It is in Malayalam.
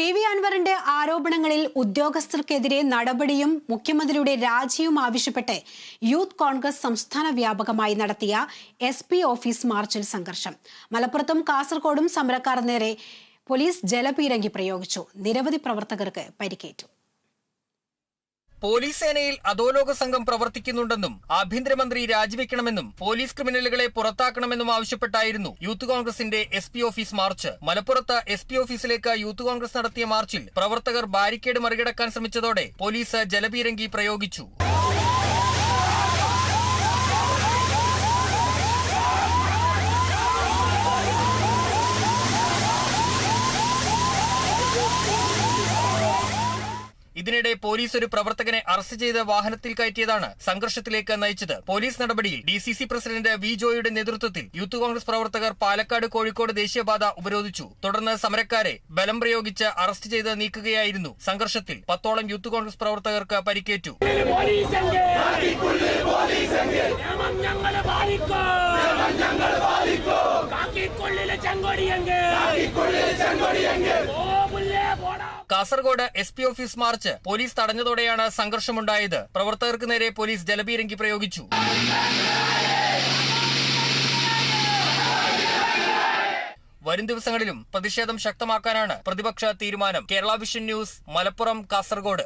പി വി അൻവറിന്റെ ആരോപണങ്ങളിൽ ഉദ്യോഗസ്ഥർക്കെതിരെ നടപടിയും മുഖ്യമന്ത്രിയുടെ രാജിയും ആവശ്യപ്പെട്ട് യൂത്ത് കോൺഗ്രസ് സംസ്ഥാന വ്യാപകമായി നടത്തിയ എസ് പി ഓഫീസ് മാർച്ചിൽ സംഘർഷം. മലപ്പുറത്തും കാസർഗോഡും സമരക്കാർ നേരെ പോലീസ് ജലപീരങ്കി പ്രയോഗിച്ചു. നിരവധി പ്രവർത്തകർക്ക് പരിക്കേറ്റു. പോലീസ് സേനയിൽ അധോലോക സംഘം പ്രവർത്തിക്കുന്നുണ്ടെന്നും ആഭ്യന്തരമന്ത്രി രാജിവെക്കണമെന്നും പോലീസ് ക്രിമിനലുകളെ പുറത്താക്കണമെന്നും ആവശ്യപ്പെട്ടായിരുന്നു യൂത്ത് കോൺഗ്രസിന്റെ എസ് പി ഓഫീസ് മാർച്ച്. മലപ്പുറത്ത് എസ് പി ഓഫീസിലേക്ക് യൂത്ത് കോൺഗ്രസ് നടത്തിയ മാർച്ചിൽ പ്രവർത്തകർ ബാരിക്കേഡ് മറികടക്കാൻ ശ്രമിച്ചതോടെ പോലീസ് ജലപീരങ്കി പ്രയോഗിച്ചു. ഇതിനിടെ പോലീസ് ഒരു പ്രവർത്തകനെ അറസ്റ്റ് ചെയ്ത് വാഹനത്തിൽ കയറ്റിയതാണ് സംഘർഷത്തിലേക്ക് നയിച്ചത്. പോലീസ് നടപടിയിൽ ഡി പ്രസിഡന്റ് വി ജോയുടെ നേതൃത്വത്തിൽ യൂത്ത് കോൺഗ്രസ് പ്രവർത്തകർ പാലക്കാട് കോഴിക്കോട് ദേശീയപാത ഉപരോധിച്ചു. തുടർന്ന് സമരക്കാരെ ബലം പ്രയോഗിച്ച് അറസ്റ്റ് ചെയ്ത് നീക്കുകയായിരുന്നു. സംഘർഷത്തിൽ പത്തോളം യൂത്ത് കോൺഗ്രസ് പ്രവർത്തകർക്ക് പരിക്കേറ്റു. ചെങ്കോടിയെങ്കിൽ. Kasaragod S P office march police തടഞ്ഞതോടെയാണ് സംഘർഷമുണ്ടായത്. പ്രവർത്തകർക്ക് നേരെ പോലീസ് ജലപീരങ്കി പ്രയോഗിച്ചു. വരും ദിവസങ്ങളിലും പ്രതിഷേധം ശക്തമാക്കാനാണ് പ്രതിപക്ഷ തീരുമാനം. Kerala vision news Malappuram Kasaragod.